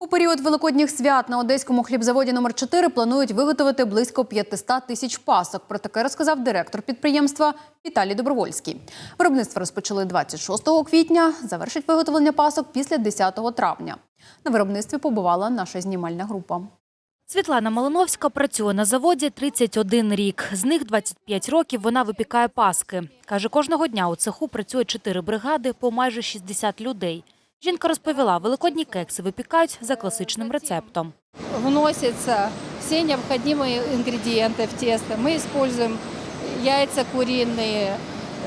У період великодніх свят на одеському хлібзаводі номер 4 планують виготовити близько 500 тисяч пасок. Про таке розказав директор підприємства Віталій Добровольський. Виробництво розпочали 26 квітня. Завершить виготовлення пасок після 10 травня. На виробництві побувала наша знімальна група. Світлана Малиновська працює на заводі 31 рік. З них 25 років вона випікає паски. Каже, кожного дня у цеху працює 4 бригади по майже 60 людей. Жінка розповіла, великодні кекси випікають за класичним рецептом. вносятся все необходимые ингредиенты в тесто. Мы используем яйца куриные,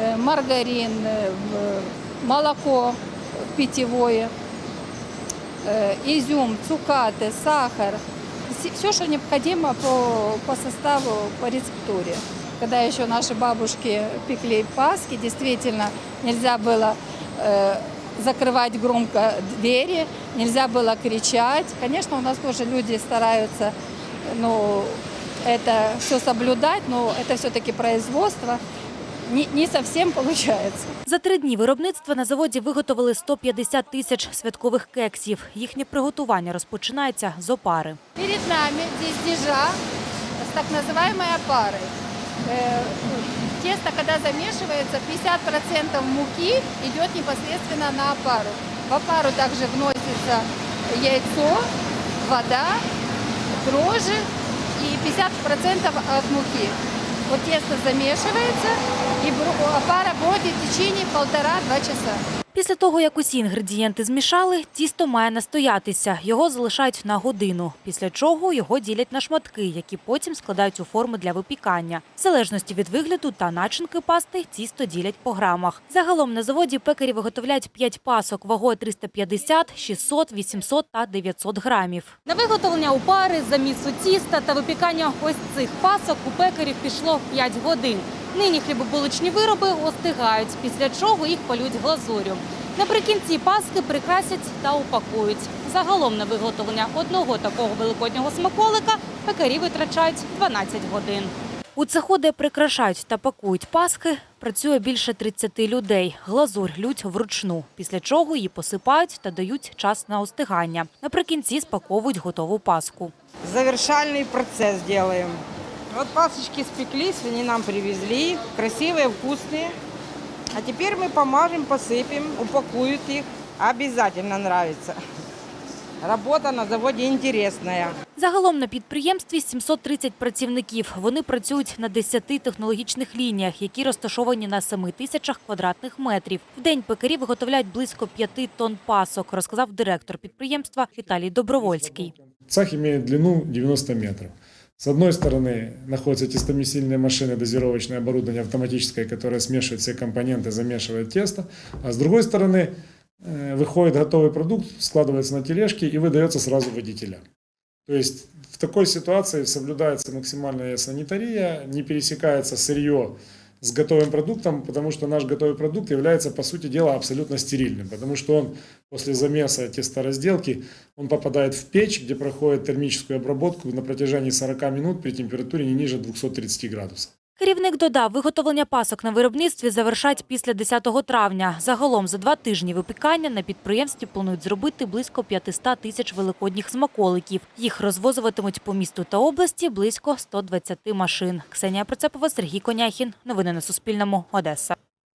э, маргарин, э, в- молоко питьевое, э, изюм, цукаты, сахар. Все, что необходимо по, по составу, по рецептуре. Когда еще наши бабушки пекли паски, действительно нельзя было э, закрывать громко двери, нельзя было кричать. Конечно, у нас тоже люди стараются ну, это все соблюдать, но это все-таки производство. Не, не совсем получается. За три дні виробництва на заводі виготовили 150 тисяч святкових кексів. Їхнє приготування розпочинається з опари. Перед нами здесь дежа с так называемой опарой. Э, Тесто, когда замешивается, 50% муки идет непосредственно на опару. В опару также вносится яйцо, вода, дрожжи и 50% от муки. Вот тесто замешивается, и опара бродит в течение полтора-два часа. Після того, як усі інгредієнти змішали, тісто має настоятися. Його залишають на годину, після чого його ділять на шматки, які потім складають у форми для випікання. В залежності від вигляду та начинки пасти тісто ділять по грамах. Загалом на заводі пекарі виготовляють 5 пасок вагою 350, 600, 800 та 900 грамів. На виготовлення опари, замісу тіста та випікання ось цих пасок у пекарів пішло 5 годин. Нині хлібобуличні вироби остигають, після чого їх полють глазурю. Наприкінці паски прикрасять та упакують. Загалом на виготовлення одного такого великоднього смаколика пекарі витрачають 12 годин. У цеху, де прикрашають та пакують паски, працює більше 30 людей. Глазурь лють вручну, після чого її посипають та дають час на остигання. Наприкінці спаковують готову паску. завершальный процесс делаем. Вот пасочки спеклись, они нам привезли, красивые, вкусные. А теперь мы помажем, посыпем, упакуют их. Обязательно нравится. Работа на заводе интересная. Загалом на підприємстві 730 працівників. Вони працюють на 10 технологічних лініях, які розташовані на 7 тисячах квадратних метрів. В день пекарі виготовляють близько 5 тонн пасок, розказав директор підприємства Віталій Добровольський. Цех имеет длину 90 метров. С одной стороны находятся тестомесильные машины, дозировочное оборудование автоматическое, которое смешивает все компоненты, замешивает тесто. А с другой стороны э, выходит готовый продукт, складывается на тележки и выдается сразу водителям. То есть в такой ситуации соблюдается максимальная санитария, не пересекается сырье с готовым продуктом, потому что наш готовый продукт является, по сути дела, абсолютно стерильным, потому что он после замеса тесторазделки он попадает в печь, где проходит термическую обработку на протяжении 40 минут при температуре не ниже 230 градусов. Керівник додав, виготовлення пасок на виробництві завершать після 10 травня. Загалом за два тижні випікання на підприємстві планують зробити близько 500 тисяч великодніх смаколиків. Їх розвозуватимуть по місту та області близько 120 машин. Ксенія Процепова, Сергій Коняхін. Новини на Суспільному. Одеса.